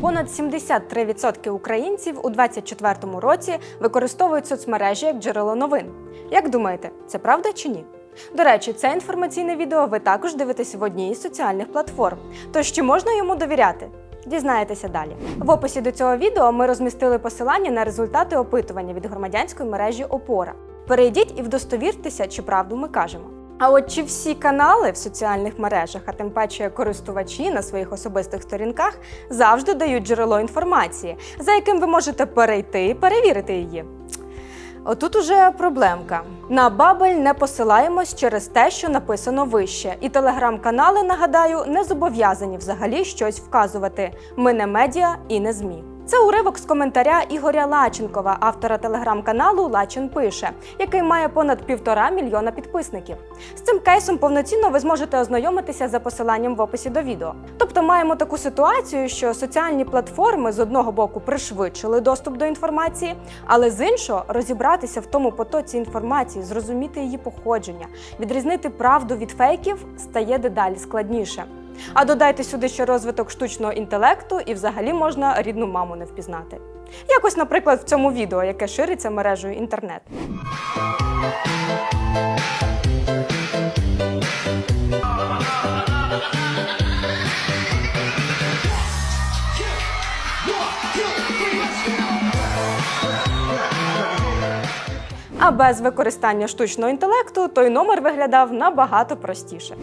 Понад 73% українців у 2024 році використовують соцмережі як джерело новин. Як думаєте, це правда чи ні? До речі, це інформаційне відео ви також дивитесь в одній із соціальних платформ. Тож чи можна йому довіряти? Дізнаєтеся далі. В описі до цього відео ми розмістили посилання на результати опитування від громадянської мережі Опора. Перейдіть і вдостовіртеся, чи правду ми кажемо. А от чи всі канали в соціальних мережах, а тим паче користувачі на своїх особистих сторінках, завжди дають джерело інформації, за яким ви можете перейти і перевірити її. Отут уже проблемка. На Бабель не посилаємось через те, що написано вище. І телеграм-канали, нагадаю, не зобов'язані взагалі щось вказувати. Ми не медіа і не ЗМІ. Це уривок з коментаря Ігоря Лаченкова, автора телеграм-каналу Лачин пише, який має понад півтора мільйона підписників. З цим кейсом повноцінно ви зможете ознайомитися за посиланням в описі до відео. Тобто маємо таку ситуацію, що соціальні платформи з одного боку пришвидшили доступ до інформації, але з іншого розібратися в тому потоці інформації, зрозуміти її походження, відрізнити правду від фейків стає дедалі складніше. А додайте сюди ще розвиток штучного інтелекту, і взагалі можна рідну маму не впізнати. Якось, наприклад, в цьому відео, яке шириться мережею інтернет. А без використання штучного інтелекту той номер виглядав набагато простіше.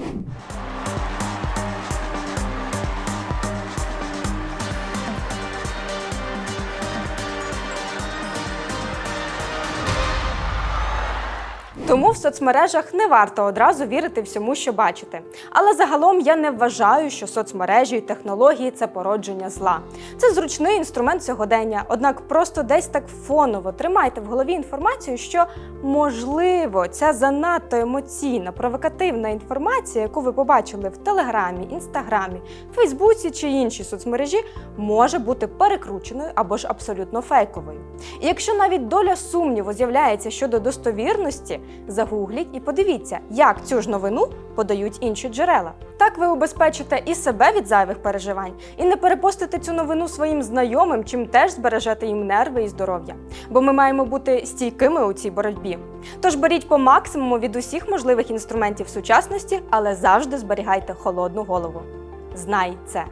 Тому в соцмережах не варто одразу вірити всьому, що бачите. Але загалом я не вважаю, що соцмережі і технології це породження зла. Це зручний інструмент сьогодення, однак просто десь так фоново тримайте в голові інформацію, що можливо ця занадто емоційна, провокативна інформація, яку ви побачили в Телеграмі, Інстаграмі, Фейсбуці чи іншій соцмережі, може бути перекрученою або ж абсолютно фейковою. І якщо навіть доля сумніву з'являється щодо достовірності, загугліть і подивіться, як цю ж новину подають інші джерела. Так ви убезпечите і себе від зайвих переживань, і не перепостите цю новину своїм знайомим, чим теж збережете їм нерви і здоров'я. Бо ми маємо бути стійкими у цій боротьбі. Тож беріть по максимуму від усіх можливих інструментів сучасності, але завжди зберігайте холодну голову. Знай це.